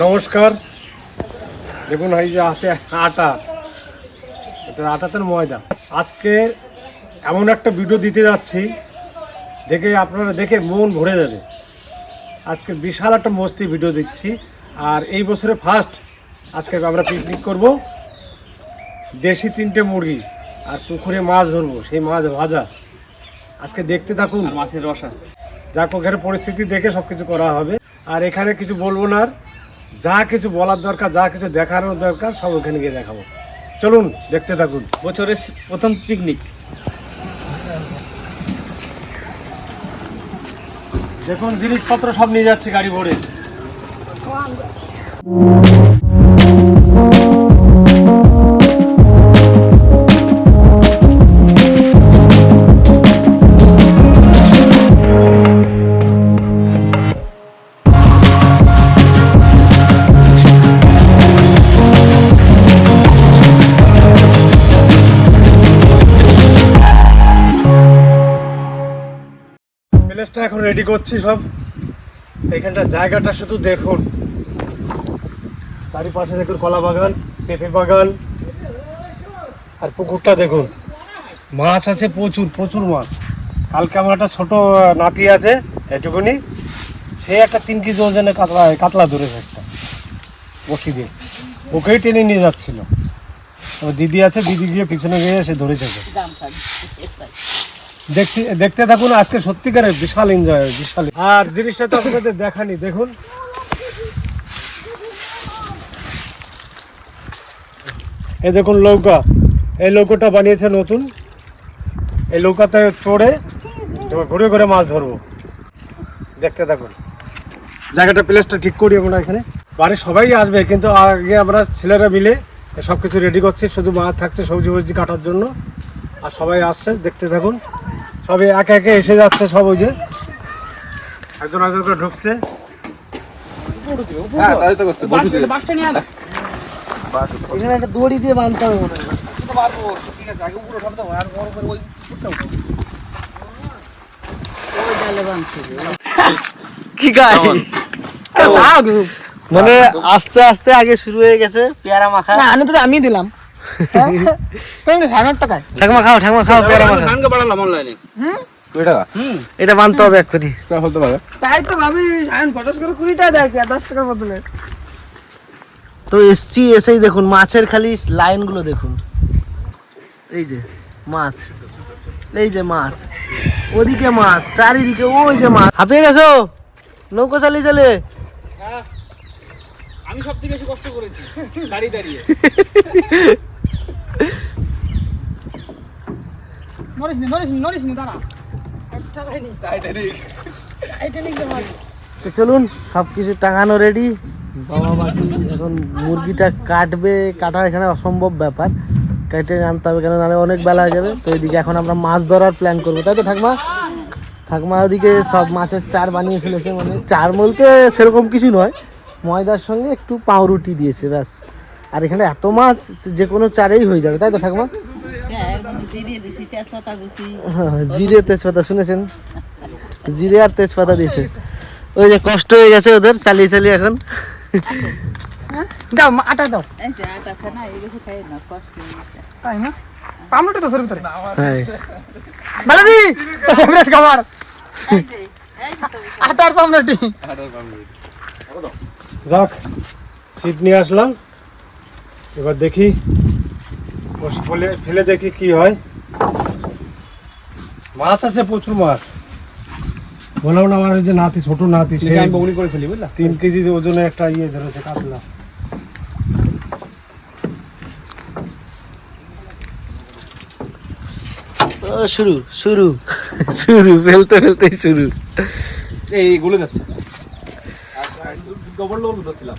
নমস্কার। দেখুন এই যে হাতে আটা। এটা আটাতে ময়দা। আজকে এমন একটা ভিডিও দিতে যাচ্ছি দেখে আপনারা দেখে মন ভরে যাবে। আজকে বিশাল একটা মস্তি ভিডিও দিচ্ছি। আর এই বছরে ফার্স্ট আজকে আমরা পিকনিক করব দেশি তিনটে মুরগি আর পুকুরে মাছ ধরবো সেই মাছ ভাজা। আজকে দেখতে থাকুন। মাছের রসা। যা ওখানে পরিস্থিতি দেখে সব কিছু করা হবে। আর এখানে কিছু বলব না আর। যা কিছু বলার দরকার যা কিছু দেখানোর দরকার সব ওখানে গিয়ে দেখাবো। চলুন দেখতে থাকুন। বছরের প্রথম পিকনিক দেখুন জিনিসপত্র সব নিয়ে যাচ্ছে গাড়ি ভরে। রেডি করছি সব। এখানটা জায়গাটা শুধু দেখুন। চারিপাশে দেখুন কলা বাগান, পেঁপে বাগান, আর পুকুরটা দেখুন। মাছ আছে প্রচুর প্রচুর মাছ। কালকে আমার একটা ছোট নাতি আছে, এটুকুনি। সে একটা তিন কেজি ওজনে কাতলা কাতলা ধরেছে একটা। বসি দিয়ে। ওকেই টেনে নিয়ে যাচ্ছিল। দিদি আছে, দিদি গিয়ে পিছনে গিয়ে সে ধরেছে। দেখতে দেখতে থাকুন, আজকে সত্যিকারের বিশাল এনজয় বিশাল। আর জিনিসটা তো আপনাদের দেখানি, দেখুন। এই দেখুন নৌকা এই নৌকোটা বানিয়েছে নতুন। এই নৌকাতে চড়ে ঘুরে ঘুরে মাছ ধরবো। দেখতে থাকুন। জায়গাটা প্লেসটা ঠিক করি আমরা এখানে। বাড়ির সবাই আসবে, কিন্তু আগে আমরা ছেলেরা মিলে সব কিছু রেডি করছি, শুধু মাছ থাকছে সবজি ফবজি কাটার জন্য। আর সবাই আসছে দেখতে থাকুন। সবাই একে একে এসে যাচ্ছে সব ওই যে। একজন একজন করে ঢুকছে। হ্যাঁ এখানে একটা দড়ি দিয়ে বাঁধতে হবে মনে হয়। ঠিক আছে আগে উপরে সব তো আর বড় করে ওই। কি মানে আস্তে আস্তে আগে শুরু হয়ে গেছে পেয়ারা মাখা। না আমি তো আমি দিলাম। ঠাকমা খাও ঠাকমা খাও পেয়ারা মাখা ধানকে বাড়ালাম অনলাইনে এটা বাঁধতে হবে এক্ষুনি। তাই তো ভাবি সায়ন পটাশ করে কুড়ি টাকা দেয় দশ টাকার বদলে? তো এসছি এসেই দেখুন মাছের খালি লাইনগুলো দেখুন। এই যে মাছ। এই যে মাছ। ওদিকে মাছ চারিদিকে ওই যে মাছ। হাঁপিয়ে গেছো? নৌকো চালিয়ে চলে আমি সবথেকে বেশি কষ্ট করেছি দাঁড়িয়ে দাঁড়িয়ে। তো চলুন সব কিছু টাঙানো রেডি বাবা বাকি এখন মুরগিটা কাটবে, কাটা এখানে অসম্ভব ব্যাপার। কেটে আনতে হবে কেন, নাহলে অনেক বেলা হয়ে যাবে। তো এদিকে এখন আমরা মাছ ধরার প্ল্যান করব। তাই তো, ঠাকমা? ঠাকমা ওদিকে সব মাছের চার বানিয়ে ফেলেছে মানে। চার বলতে সেরকম কিছু নয়। ময়দার সঙ্গে একটু পাউরুটি দিয়েছে, ব্যাস। আর এখানে এত মাছ যে কোনো চারেই হয়ে যাবে তাই তো ঠাকমা? হ্যাঁ, জিরে তেজপাতা শুনেছেন? জিরে আর তেজপাতা দিয়েছে। ওই যে কষ্ট হয়ে গেছে ওদের চালিয়ে চালিয়ে এখন। দাও আটা দাও। তাই না পামলুটি তো সর ভিতরে। হ্যাঁ। বালাজি তো ফেভারিট খাবার আটার পামলুটি। যাক সিট নিয়ে আসলাম। এবার দেখি বসে ফেলে ফেলে দেখি কি হয়। মাছ আছে প্রচুর মাছ। বললাম না আমার যে নাতি ছোট নাতি সে আমি বগুনি করে ফেলি বুঝলা? তিন কেজি ওজনে একটা ইয়ে ধরেছে কাতলা। ও শুরু শুরু শুরু ফেলতে ফেলতে শুরু। এই গুলো যাচ্ছে। ডবল ডবল ধরছিলাম।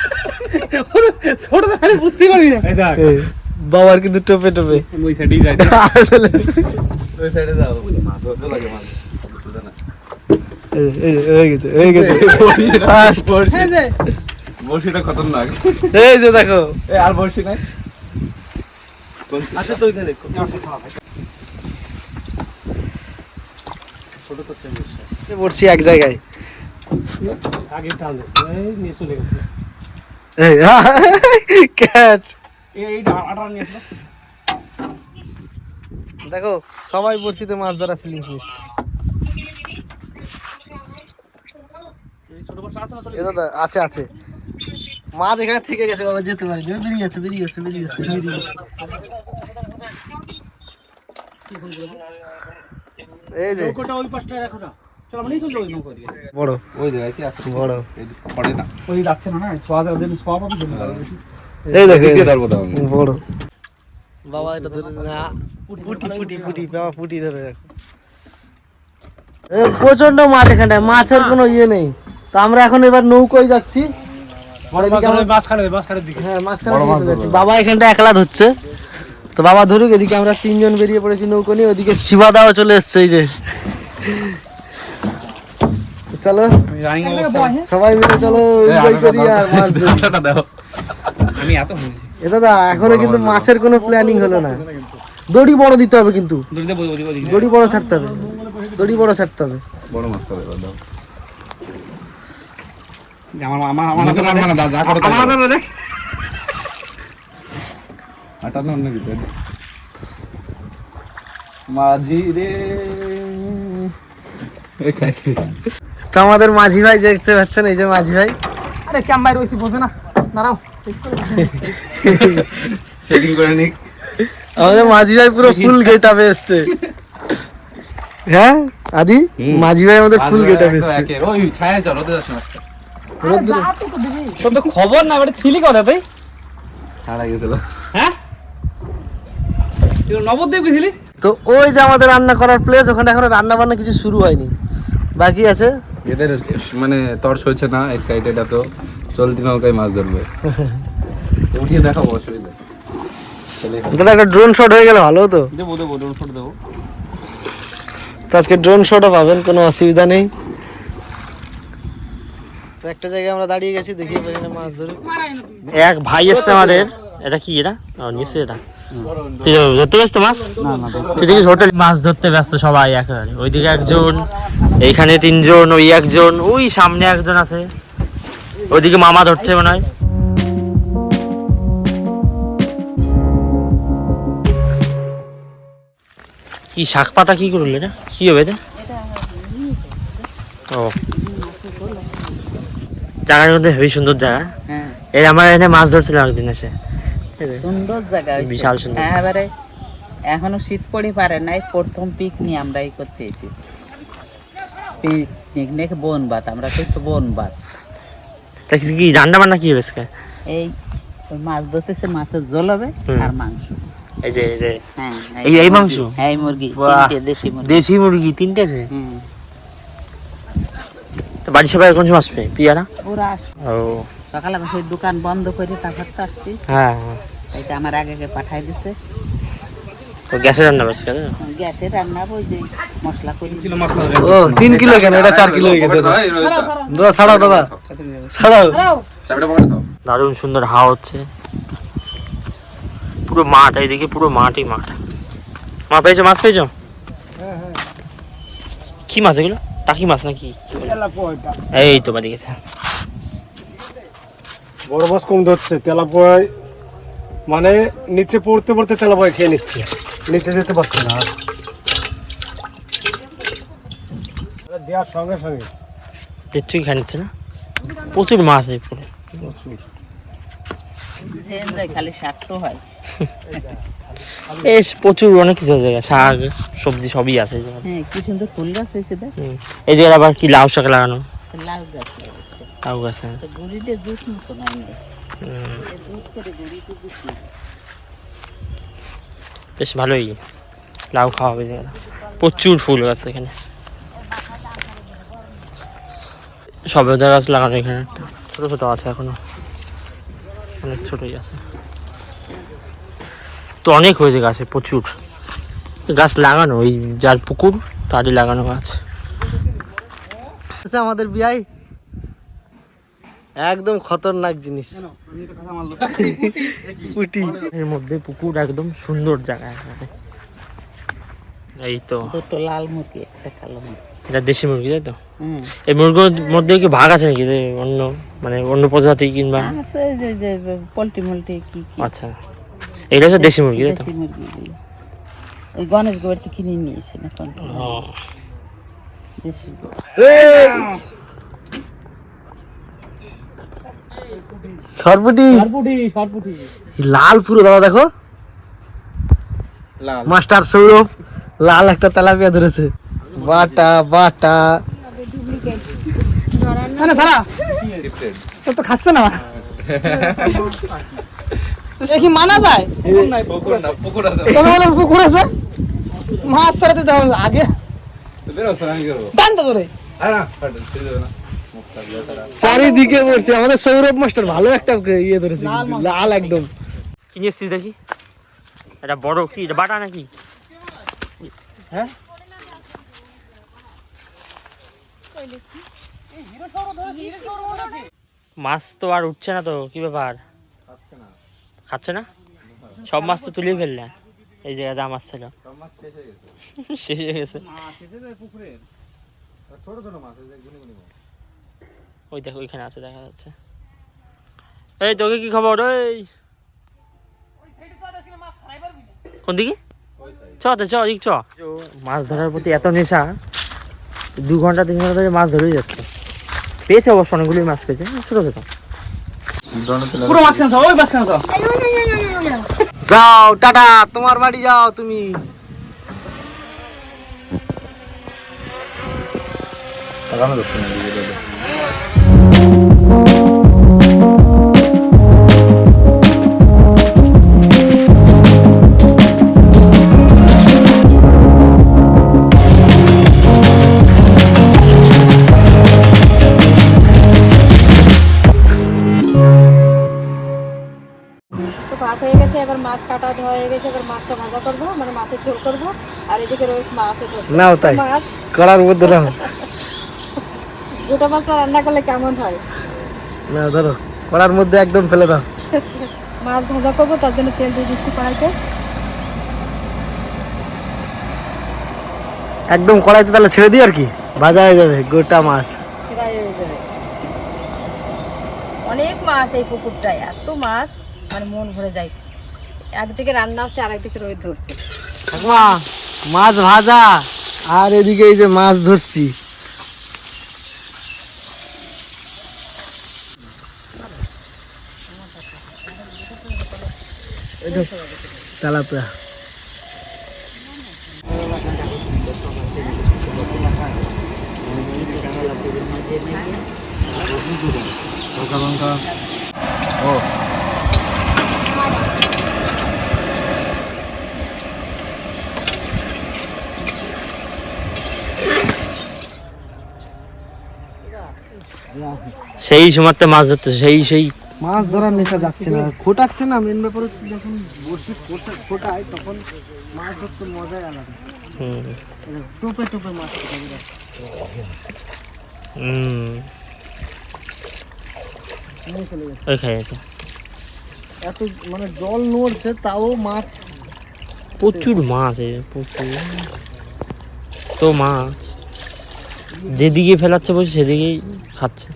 ছোট তো খালি বুঝতে পারবি না। বাবার কিন্তু টোপে টোপে। ওই সাইডেই যাই। ওই সাইডে যাও। মাছ লাগে মাছ খতরনাক। এই যে দেখো। আর নাই? আচ্ছা তো ওইখানে এক জায়গায়। আগে টান নিয়ে চলে গেছে। ক্যাচ। দেখো সবাই বড়শিতে মাছ ধরা ফিলিংস নিচ্ছে। আছে দাদা আছে আছে। মাছ এখানে থেকে গেছে বাবা যেতে পারিনি। বেরিয়ে যাচ্ছে বেরিয়ে যাচ্ছে বেরিয়ে যাচ্ছে বেরিয়ে যাচ্ছে। এই যে। ওই পাশটা রাখো না। চলো আমরা নিয়ে চলল ওই নৌকো দিয়ে বড়। ওই বড়। না। ওই যাচ্ছে না না সোয়া ওদের সোয়া পাবি জন্য। এই দেখো এই দিকে দেখো। ধরবো তাহলে। বড়। বাবা এটা ধরে পুটি পুটি পুটি বাবা পুটি ধরে রাখো। প্রচণ্ড মাছ এখানটায় মাছের কোনো ইয়ে নেই। তো আমরা এখন এবার নৌকোয় যাচ্ছি। হ্যাঁ যাচ্ছি। বাবা এখানটা একলা ধরছে। তো বাবা ধরুক এদিকে আমরা তিনজন বেরিয়ে পড়েছি নৌকো নিয়ে ওদিকে শিবাদাও চলে এসছে এই যে। চলো? সবাই মিলে চলো enjoy করি আর মাছ দাও আমি এত এ দাদা এখনও কিন্তু মাছের কোনো প্ল্যানিং হলো না। দড়ি বড় দিতে হবে কিন্তু। দড়ি বড় ছাড়তে হবে। দড়ি বড় ছাড়তে হবে। বড় মাছ করে দাও আমার আমার আমার আমাকে মারবা। না, দাও, যা করো আমার করো। হাতে আটা না অন্য কিছু। মাঝি রে তো আমাদের মাঝি ভাই দেখতে পাচ্ছেন এই যে মাঝি ভাই। আরে ক্যাম্বাই রয়েছি বোঝে না। দাঁড়াও সেটিং করে নিক। আমাদের মাঝি ভাই পুরো ফুল গেট আপে এসছে। হ্যাঁ আদি? মাঝি ভাই আমাদের ফুল গেট আপে এসছে। ওই ছায়া চল যাচ্ছে তো খবর না এবারে ছিলি করে তুই হারা গেছিল হ্যাঁ? তুই নবদ্বীপ গেছিলি? তো ওই যে আমাদের রান্না করার প্লেস ওখানে এখনও রান্না বান্না কিছু শুরু হয়নি। বাকি আছে? এদের মানে তর্স হয়েছে না এক্সাইটেড এত। চলতি নৌকায় মাছ ধরবে। উঠিয়ে দেখাবো অসুবিধা দাদা একটা ড্রোন শট হয়ে গেলে ভালো হতো? দেবো দেবো দেবো ছোট দেবো। তো আজকে ড্রোন শটও পাবেন কোনো অসুবিধা নেই। তো একটা জায়গায় আমরা দাঁড়িয়ে গেছি দেখি মাছ ধরে এক ভাই এসছে আমাদের। এটা কি এটা? ও এটা। ধরতে ব্যস্ত মাছ? দেখিস হোটেল? মাছ ধরতে ব্যস্ত সবাই একেবারে। ওইদিকে একজন এইখানে তিনজন ওই একজন ওই সামনে একজন আছে। ওইদিকে মামা ধরছে মনে হয়। কি শাক পাতা কি করলে এটা কি হবে এটা? ও। জায়গার মধ্যে হেবি সুন্দর জায়গা। এই আমার এখানে মাছ ধরছিলাম একদিন এসে। সুন্দর জায়গা বিশাল সুন্দর হ্যাঁ, এবারে এখনও শীত পড়ে পারে নাই প্রথম পিকনিক আমরা এই করতে এসেছি। পিকনিক বন ভাত আমরা তো একটু বন ভাত তা কিছু কি রান্না বান্না কি হবে এই মাছ বসেছে মাছের ঝোল হবে আর মাংস। এই যে এই যে। হ্যাঁ এই- এই মাংস? হ্যাঁ এই মুরগি তিনটে দেশি মুরগি। দেশি মুরগি তিনটে আছে? হুম। তো বাড়ির সবাই কোন সময় আসবে? পিয়ারা? ওরা আস ও। সকালে সেই দোকান বন্ধ করে তারপর তো আসছি। হ্যাঁ। হ্যাঁ। এটা আমার আগে আগে পাঠাই দিছে। তো গ্যাসে রান্না করছে কেন? গ্যাসে রান্না ওই যে মশলা করি। ও তিন কিলো কেন? এটা চার কিলো হয়ে গেছে। দাদা ছাড়াও। দাদা ছাড়াও চাবিটা পকেটে দাও। দারুণ সুন্দর হাওয়া হচ্ছে। পুরো মাঠ এইদিকে পুরো মাঠই মাঠ। মা পেয়েছ মাছ পেয়েছ? কি মাছ এগুলো? টাকি মাছ নাকি? এই তো বাদি গেছে বড় মাছ কম ধরছে তেলাপয় মানে নিচে পড়তে পড়তে তেলাপয় খেয়ে নিচ্ছে। নিচে যেতে পারছে না। দেওয়ার সঙ্গে সঙ্গে। দেখছুই খাই নিচ্ছে না। প্রচুর মাছ এই পুরো চেঞ্জ খালি শাকটো হয়। এস প্রচুর অনেক কিছু আছে। শাক সবজি সবই আছে। এই জায়গায়। হ্যাঁ কি সুন্দর ফুল গাছ হয়েছে এই জায়গায় আবার কি লাউ শাক লাগানো? লাউ গাছ লাগিয়েছে লাউ গাছ। গুড়িতে জুট মতো নাই নাই হুম, এ জুট করে গুড়িতে দিচ্ছি বেশ ভালোই লাউ খাওয়া হবে প্রচুর ফুল গাছ এখানে। সবেদা গাছ লাগানো এখানে ছোট ছোট আছে এখনও। অনেক ছোটই আছে। তো অনেক হয়েছে গাছে প্রচুর। গাছ লাগানো ওই যার পুকুর তারই লাগানো গাছ। আচ্ছা আমাদের বিয়াই? একদম খতরনাক জিনিস। পুটি। এর মধ্যে পুকুর একদম সুন্দর জায়গা এই তো। দুটো লাল মুরগি একটা কালো মুরগি। এটা দেশি মুরগি তাই তো? এই মুরগির মধ্যে কি ভাগ আছে নাকি? যে অন্য মানে অন্য প্রজাতি কিংবা? আছে যে- পোলট্রি মোলট্রি কি কি? আচ্ছা। এটা হচ্ছে দেশি মুরগি তাই তো? দেশি মুরগিগুলো ওই গণেশ গোবরটি কিনে নিয়েছি না কোন দেশি সরপুটি। সরপুটি সরপুটি। লাল পুরো দাদা দেখো। মাস্টার সৌরভ লাল একটা তেলাপিয়া ধরেছে। বাটা বাটা। না না সারা তোর তো খাচ্ছে না। কি মানা যায়? পুকুর আছে মাছ ছাড়াতে দাও আগে। আমি করব তো ধরে। না। চারিদিকে পড়ছে আমাদের সৌরভ মাস্টার ভালো একটা ইয়ে ধরেছে লাল একদম। কি নিয়ে এসছিস দেখি? এটা বড় কি এটা বাটা নাকি? হ্যাঁ? মাছ তো আর উঠছে না তো কি ব্যাপার? খাচ্ছে না? সব মাছ তো তুলেই ফেললে এই জায়গায় যা মাছ ছিল। শেষ হয়ে গেছে। ছোট ছোট মাছ এই যে গুনি গুনি মাছ। ওই দেখো, ওইখানে আছে, দেখা যাচ্ছে। এই, তোকে কি খবর? ওই কোন দিকে? চ চ চ। মাছ ধরার প্রতি এত নেশা, দু ঘণ্টা, তিন ঘণ্টা ধরে মাছ ধরেই যাচ্ছে। পেয়েছে অবশ্য অনেকগুলোই মাছ, পেয়েছে। ছোট ছোট। পুরো মাঝখানে যাও ওই মাঝখানে যাও যাও, টাটা, তোমার বাড়ি যাও তুমি। লাগানো যাচ্ছে এবার মাছ কাটা হয়ে গেছে এবার মাছটা ভাজা করব মানে মাছের ঝোল করব। আর এদিকে রোহিত মাছ নাও তাই মাছ। কড়ার মধ্যে নাও। দুটো মাছটা রান্না করলে কেমন হয়? না ধরো মধ্যে একদম ফেলে দাও। মাছ ভাজা করব তার জন্য তেল দিয়ে দিচ্ছি কড়াইতে। একদম কড়াইতে তাহলে ছেড়ে দিই আর কি? ভাজা হয়ে যাবে গোটা মাছ। ফ্রাই হয়ে যাবে। অনেক মাছ এই পুকুরটায় এত মাছ মানে মন ভরে যায়। একদিকে রান্না হচ্ছে আর একদিকে রোহিত ধরছে। ঠাকুমা মাছ ভাজা। আর এদিকে এই যে মাছ ধরছি। তেলাপিয়া। সেই সময়তে মাছ ধরতেছে সেই সেই। মাছ ধরার নেশা যাচ্ছে না খোটাচ্ছে না। মেন ব্যাপার হচ্ছে যখন বসি খোটা খোটায় তখন মাছ ধরতে মজাই আলাদা। টোপে টোপে মাছ হুম। ওই খাই আছে এত মানে জল নড়ছে তাও মাছ প্রচুর মাছ প্রচুর। তো মাছ। যেদিকে ফেলাচ্ছে বলছে সেদিকেই খাচ্ছে।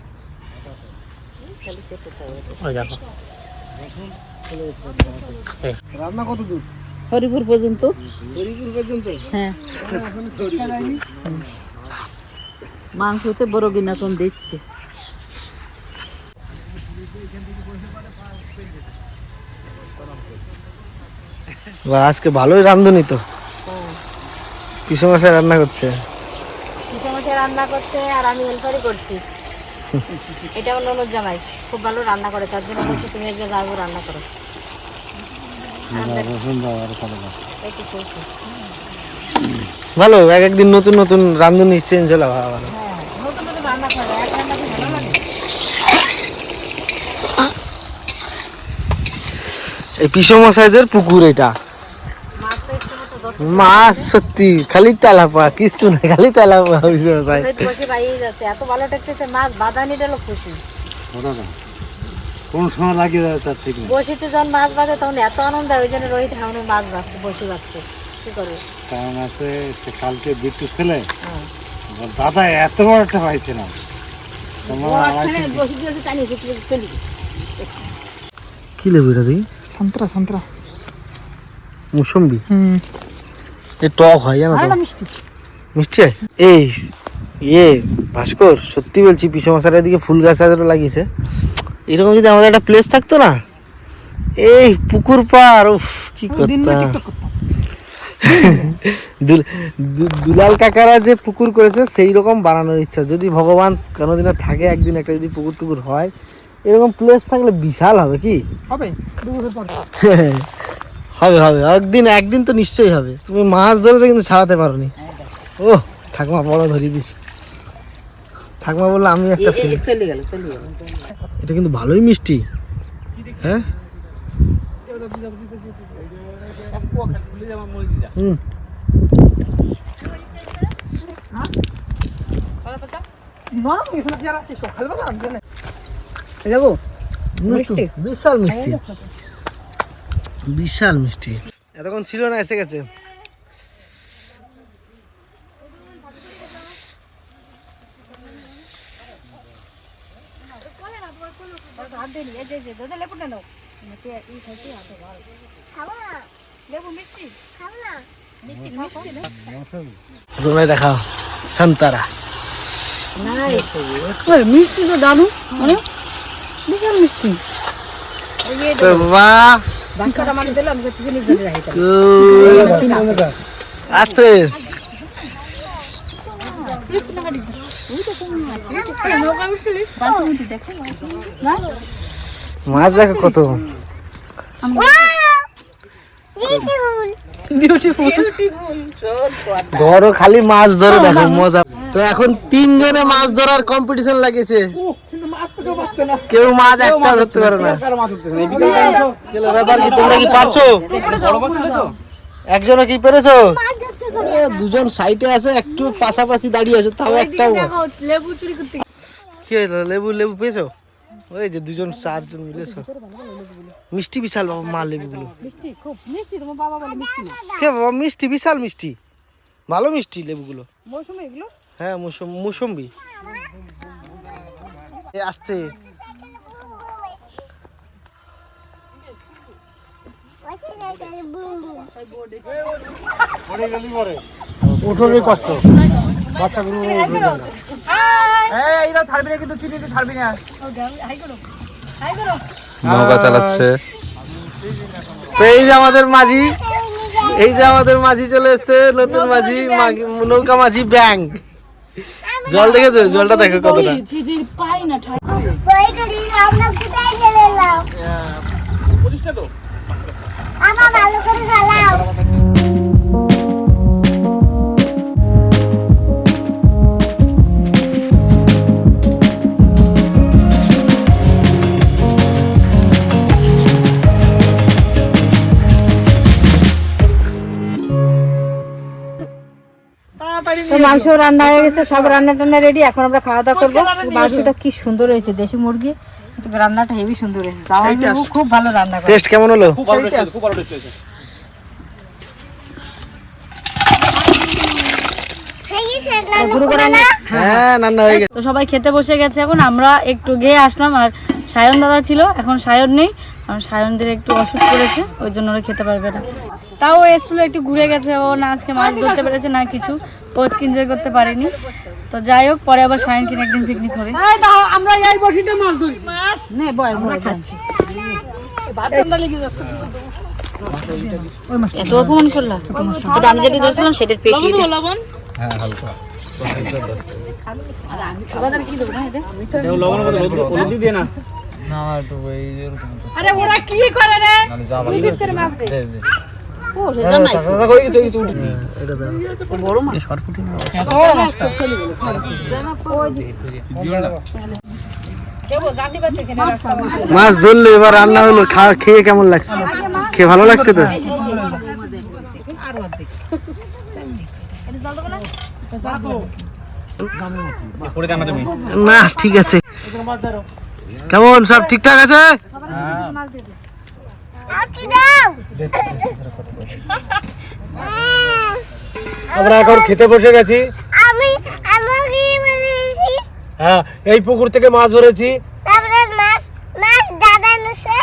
রান্না কত দূর? হরিপুর পর্যন্ত। হরিপুর পর্যন্ত? হ্যাঁ। মাংসতে বড় গিনাতন দিচ্ছে। আজকে ভালোই রান্ধনি তো। কিসে মাসে রান্না করছে? কিছু মাছে রান্না করছে আর আমি হেল্পারই করছি। এটা আমার ননদ জামাই। খুব ভালো রান্না করে, তার জন্য বলছি তুমি একজন যাব রান্না করো। ভালো, এক একদিন নতুন নতুন রান্ধুনি চেঞ্জ হলো ভালো। এই পিসমশাইদের পুকুর এটা। মাছ সত্যি খালি তেলাপা কিচ্ছু না খালি তেলাপা বসে বাইরে যাচ্ছে এত ভালো মাছ বাঁধানি লোক খুশি। কোন সময় দেয় তার ঠিক নেই। বসিতে যখন মাছ বাঁধে তখন এত আনন্দ হয় ওই জন্য রোহিত হাউনে মাছ বাঁচছে বসে কি করবে কারণ আছে সে কালকে বিট্টু ছেলে হ্যাঁ। দাদা এত বড় একটা পাইছে না কি? লেবু এটা দেখি সন্তরা সন্তরা। মুসম্বি। হুম। এ টক হয় জানো তো? মিষ্টি। মিষ্টি? হয় এই ইয়ে ভাস্কর সত্যি বলছি পিসমশার এদিকে ফুল গাছ আজ লাগিয়েছে। এরকম যদি আমাদের একটা প্লেস থাকতো না? এই পুকুর পার উফ কি করতাম। দুলাল কাকারা যে পুকুর করেছে সেই রকম বানানোর ইচ্ছা। যদি ভগবান কোনোদিনও থাকে একদিন একটা যদি পুকুর টুকুর হয় এরকম প্লেস থাকলে বিশাল হবে কি? হবে হবে হবে। একদিন একদিন তো নিশ্চয়ই হবে। তুমি মাছ ধরেছো কিন্তু ছাড়াতে পারোনি। ও ঠাকুমা বড় ধরি দিস ঠাকুমা বলল আমি একটা ফেলি চলে গেল চলে গেল। এটা কিন্তু ভালোই মিষ্টি। হ্যাঁ? হুম। বিশাল মিষ্টি। বিশাল মিষ্টি। এতক্ষণ ছিল না এসে গেছে। দেখাও সান্তারা। মিষ্টি তো দাদু মানে বিশাল মিষ্টি। তো আস্তে। মাছ দেখো কত। ধরো খালি মাছ ধরে দেখো মজা তো এখন তিনজনে মাছ ধরার কম্পিটিশন লাগিয়েছে কেউ মাছ একটা ধরতে পারে না। ব্যাপার কি তোমরা কি পারছ? একজনে কি পেরেছ? এ, দুজন সাইডে আছে একটু পাশাপাশি দাঁড়িয়ে আছে তাও একটাও লেবু কি হয়েছে লেবু লেবু পেয়েছ? ওই যে দুজন চারজন মিলেছো। মিষ্টি বিশাল বাবা মা লেবুগুলো। মিষ্টি মিষ্টি বাবা মিষ্টি কে বাবা মিষ্টি বিশাল মিষ্টি। ভালো মিষ্টি লেবুগুলো। মৌসুমি এগুলো? হ্যাঁ মুসম মুসম্বি। এ আস্তে। উঠোবে কষ্ট। বাচ্চাগুলো উঠবে না। নৌকা চালাচ্ছে। তো এই যে আমাদের মাঝি এই যে আমাদের মাঝি চলে এসেছে নতুন মাঝি নৌকা মাঝি ব্যাং জল দেখেছ? জলটা দেখো কতটা। আমার ভালো করে চালাও তো মাংস রান্না হয়ে গেছে সব রান্না টান্না রেডি এখন আমরা খাওয়া দাওয়া করব। মাংসটা কি সুন্দর হয়েছে দেশি মুরগি। রান্নাটা হেভি সুন্দর হয়েছে। খুব ভালো রান্না টেস্ট কেমন হলো? হ্যাঁ রান্না হয়ে গেছে। তো সবাই খেতে বসে গেছে এখন আমরা একটু গিয়ে আসলাম আর সায়ন দাদা ছিল এখন সায়ন নেই। সায়নদের একটু অসুখ করেছে ওই জন্য ওরা খেতে পারবে না। তাও এসছিল একটু ঘুরে গেছে ও না আজকে মাছ ধরতে পেরেছে না কিছু। ও এনজয় করতে পারেনি। তো যাই হোক পরে আবার সায়ন কিনে একদিন পিকনিক হবে। আমরা এই বসিতে মাছ ধরি নে বয় বয় খাচ্ছি। এত অপমান করলাম আমি যেটা ধরেছিলাম সেটার পেটি লবণ হ্যাঁ হালকা। আরে ওরা কি করে রে? করে মাছ দে। মাছ। ধরলে এবার রান্না হলো খাওয়া খেয়ে কেমন লাগছে? খেয়ে ভালো লাগছে তো? না? ঠিক আছে। কেমন সব ঠিকঠাক আছে? আমরা এখন খেতে বসে গেছি। আমি আমাকে বলেছি হ্যাঁ এই পুকুর থেকে মাছ ধরেছি। তারপরে মাছ মাছ দাদা নেছে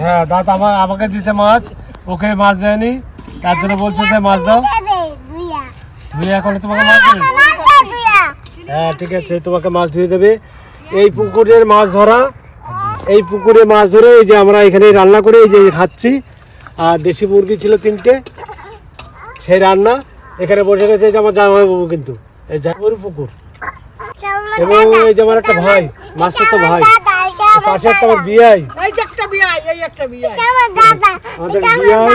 হ্যাঁ দাঁত আমার আমাকে দিয়েছে মাছ ওকে মাছ দেয়নি। তার জন্য বলছে যে মাছ দাও। ধুয়ে এখন তোমাকে মাছ দেবে। হ্যাঁ ঠিক আছে তোমাকে মাছ ধুয়ে দেবে। এই পুকুরের মাছ ধরা এই পুকুরে মাছ ধরে এই যে আমরা এখানে রান্না করে এই যে খাচ্ছি। আর দেশি মুরগি ছিল তিনটে সেই রান্না এখানে বসে গেছে এই যে আমার জামাইবাবু কিন্তু। এই জামাইবাবুর পুকুর। এবং এই যে আমার একটা ভাই মাছের তো ভাই পাশে একটা আমার বিয়াই এই যে একটা বিয়া এই একটা বিয়া কেমন দাদা আমাদের বিয়ান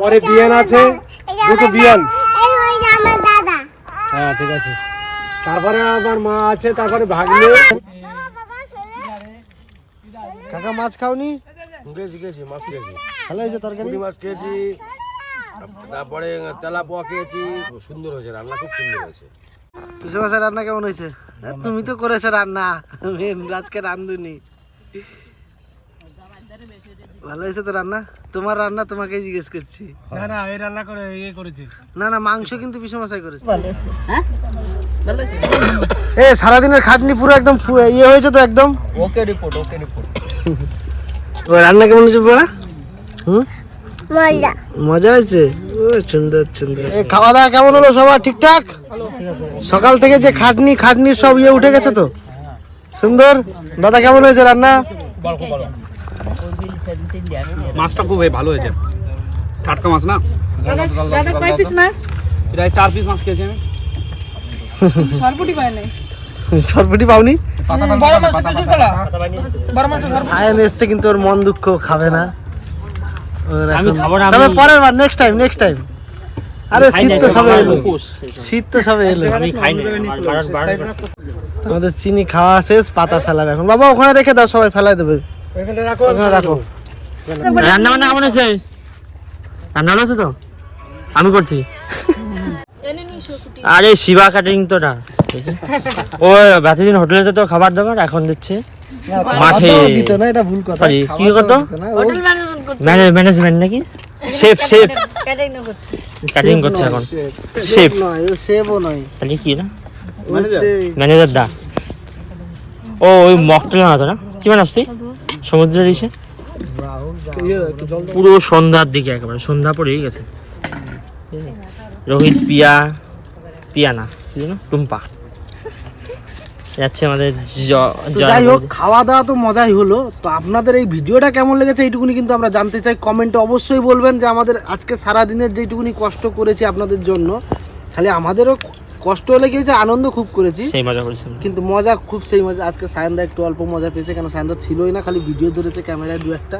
পরে বিয়ান আছে দুটো বিয়ান। এই ওই যে আমার দাদা। হ্যাঁ ঠিক আছে। তারপরে আমার মা আছে তারপরে ভাগ্নে। কাকা মাছ খাওনি? গেছি গেছি মাছ খেয়েছি। ভালো হয়েছে তরকারি? পুঁটি মাছ খেয়েছি তারপরে তেলা পোয়া খেয়েছি। সুন্দর হয়েছে রান্না খুব সুন্দর হয়েছে। পিসে মাছের রান্না কেমন হয়েছে? তুমি তো করেছ রান্না আজকে রান্ধুনি ভালো হয়েছে তো রান্না? তোমার রান্না তোমাকে জিজ্ঞেস করছি। না না এই রান্না করে ইয়ে করেছি। না না মাংস কিন্তু পিসে মশাই করেছে। এ সারাদিনের খাটনি পুরো একদম ইয়ে হয়েছে তো একদম? ওকে রিপোর্ট ওকে রিপোর্ট রান্না কেমন হয়েছে বাবা মজা। মজা হয়েছে ও সুন্দর সুন্দর। এ খাওয়া দাওয়া কেমন হলো সবার? ঠিকঠাক? সকাল থেকে যে খাটনি খাটনির সব ইয়ে উঠে গেছে তো? সুন্দর? দাদা কেমন হয়েছে রান্না? মাছটা খুব ভালো হয়েছে। টাটকা মাছ না? দাদা কয় পিস মাছ? এটা চার পিস মাছ খেয়েছি আমি। সরপুটি নাই। পাওনি? বড় মাছ তো বেশি ফেলা বড় মাছ আয়ন এসছে কিন্তু ওর মন দুঃখ খাবে না। আমি খাব না, তবে পরের বার নেক্সট টাইম নেক্সট টাইম আরে শীত তো সবে এলো। শীত তো সবে এলো। আমি খাই না। আমাদের চিনি খাওয়া শেষ পাতা ফেলাবে এখন। বাবা ওখানে রেখে দাও সবাই ফেলাই দেবে। রাখো। ওখানে রাখো। রান্না বান্না কেমন হয়েছে? রান্না ভালো আছে তো? আমি করছি। আরে শিবা কাটিং তো না ও এতদিন হোটেলে তো খাবার দাবার এখন দিচ্ছে। মাঠে দিত না এটা ভুল কথা। কি করতো? হোটেল ম্যানেজমেন্ট করতে ম্যানেজমেন্ট নাকি? শেফ শেফ ক্যাটারিং করছে। ক্যাটারিং করছে এখন। শেফ নয় ও সেবও নয়। মানে কি না ম্যানেজার দা। ও ওই মকটেল না না? কি সমুদ্রের ইসে? পুরো সন্ধ্যার দিকে একেবারে সন্ধ্যা পড়েই গেছে। রোহিত পিয়া পিয়া না টুম্পা। যাচ্ছে আমাদের যাই হোক খাওয়া দাওয়া তো মজাই হলো। তো আপনাদের এই ভিডিওটা কেমন লেগেছে এইটুকুনি কিন্তু আমরা জানতে চাই। কমেন্টে অবশ্যই বলবেন যে আমাদের আজকে সারা দিনের যেইটুকুনি কষ্ট করেছি আপনাদের জন্য খালি আমাদেরও কষ্ট হলে কি হয়েছে? আনন্দ খুব করেছি। সেই মজা করেছেন কিন্তু মজা খুব সেই মজা। আজকে সায়নদা একটু অল্প মজা পেয়েছে কেন? সায়নদা ছিলই না খালি ভিডিও ধরেছে ক্যামেরায় দু একটা।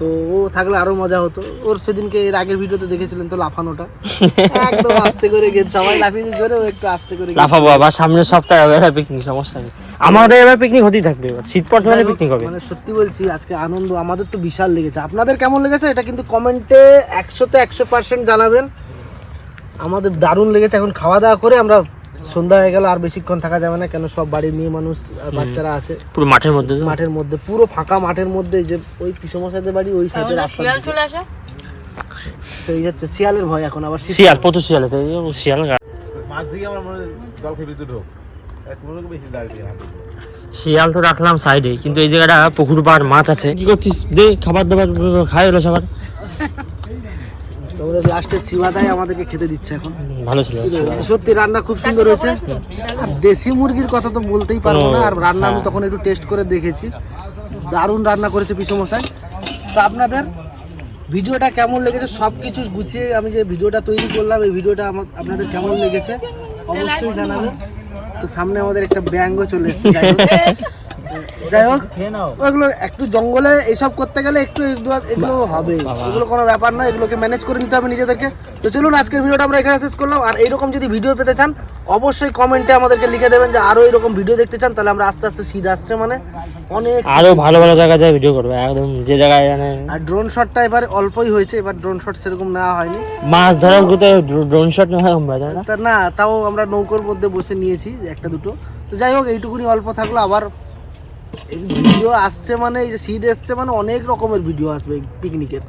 তো ও থাকলে আরও মজা হতো। ওর সেদিনকে এর আগের ভিডিওতে দেখেছিলেন তো লাফানোটা। একদম আস্তে করে গেছে। সবাই লাফিয়ে জোরে ও একটু আস্তে করে লাফাবো আবার সামনের সপ্তাহে হবে এবার পিকনিক সমস্যা নেই। আমাদের এবার পিকনিক হতেই থাকবে শীত পড়ছে মানে পিকনিক হবে। মানে সত্যি বলছি আজকে আনন্দ আমাদের তো বিশাল লেগেছে। আপনাদের কেমন লেগেছে? এটা কিন্তু কমেন্টে একশোতে একশো পার্সেন্ট জানাবেন। আমাদের দারুণ লেগেছে। এখন খাওয়া দাওয়া করে আমরা সন্ধ্যা হয়ে গেল আর বেশিক্ষণ থাকা যাবে না কেন সব বাড়ির মেয়ে মানুষ বাচ্চারা আছে। পুরো মাঠের মধ্যে মাঠের মধ্যে পুরো ফাঁকা মাঠের মধ্যে যে ওই পিসমশাইদের বাড়ি ওই সাইডে রাস্তা শিয়াল চলে আসে? তো এই হচ্ছে শিয়ালের ভয় এখন আবার শিয়াল প্রচুর শিয়াল আছে শিয়াল মাছ দিয়ে আমার মনে জল খেয়ে ভিতরে ঢোক। এক মনে বেশি দাঁড়িয়ে শিয়াল তো রাখলাম সাইডে কিন্তু এই জায়গাটা পুকুর পাড় মাছ আছে। কি করছিস? দে খাবার দাবার খাই হলো সবার। আমাদের লাস্টে শিবাদাই আমাদেরকে খেতে দিচ্ছে এখন। ভালো ছিল। সত্যি রান্না খুব সুন্দর হয়েছে। আর দেশি মুরগির কথা তো বলতেই পারব না। আর রান্না আমি তখন একটু টেস্ট করে দেখেছি। দারুণ রান্না করেছে পিসমশাই। তো আপনাদের ভিডিওটা কেমন লেগেছে সব কিছু গুছিয়ে আমি যে ভিডিওটা তৈরি করলাম এই ভিডিওটা আমার- আপনাদের কেমন লেগেছে অবশ্যই জানাবেন। তো সামনে আমাদের একটা ব্যাঙ্গও চলে এসেছে। যাই হোক। ওগুলো একটু জঙ্গলে এইসব করতে গেলে একটু এগুলো- হবে। এগুলো কোনো ব্যাপার না এগুলোকে ম্যানেজ করে নিতে হবে নিজেদেরকে। তো চলুন আজকের ভিডিওটা আমরা এখানে শেষ করলাম। আর এইরকম যদি ভিডিও পেতে চান অবশ্যই কমেন্টে আমাদেরকে লিখে দেবেন যে আরও এরকম ভিডিও দেখতে চান তাহলে আমরা আস্তে আস্তে শীত আসছে মানে অনেক আরও ভালো ভালো জায়গায় যায় ভিডিও করবে। একদম যে জায়গায় মানে আর ড্রোন শটটা এবার অল্পই হয়েছে এবার ড্রোন শট সেরকম নেওয়া হয়নি। মাছ ধরার গুতে ড্রোন শট না আমরা না? তা না তাও আমরা নৌকোর মধ্যে বসে নিয়েছি একটা দুটো। তো যাই হোক এইটুকুনি অল্প থাকল আবার ভিডিও আসছে মানে এই যে শীত এসছে মানে অনেক রকমের ভিডিও আসবে পিকনিকের